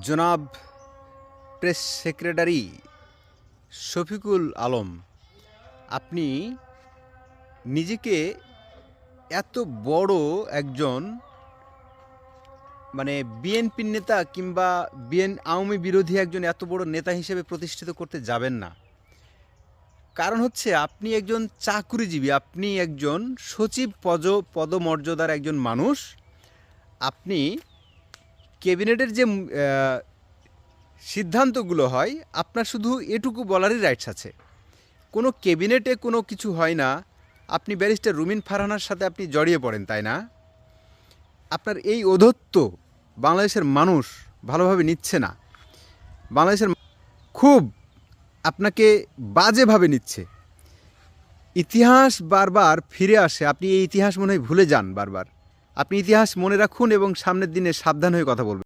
জনাব press secretary Shafiqul Alam, আপনি নিজেকে এত বড় একজন মানে বিএনপির নেতা কিংবা বিএন, আওয়ামী বিরোধী একজন এত বড় নেতা হিসেবে প্রতিষ্ঠিত করতে যাবেন না। কারণ হচ্ছে আপনি একজন চাকুরিজীবী, আপনি একজন সচিব পদ, পদমর্যাদার একজন মানুষ। আপনি ক্যাবিনেটের যে সিদ্ধান্তগুলো হয়, আপনার শুধু এটুকু বলারই রাইটস আছে। কোনো ক্যাবিনেটে কোনো কিছু হয় না, আপনি ব্যারিস্টার রুমিন ফারহানার সাথে আপনি জড়িয়ে পড়েন, তাই না? আপনার এই অধত্ব বাংলাদেশের মানুষ ভালোভাবে নিচ্ছে না। বাংলাদেশের খুব আপনাকে বাজেভাবে নিচ্ছে। ইতিহাস বারবার ফিরে আসে, আপনি এই ইতিহাস মনে হয় ভুলে যান বারবার। আপনি ইতিহাস মনে রাখুন এবং সামনের দিনে সাবধান হয়ে কথা বলবেন।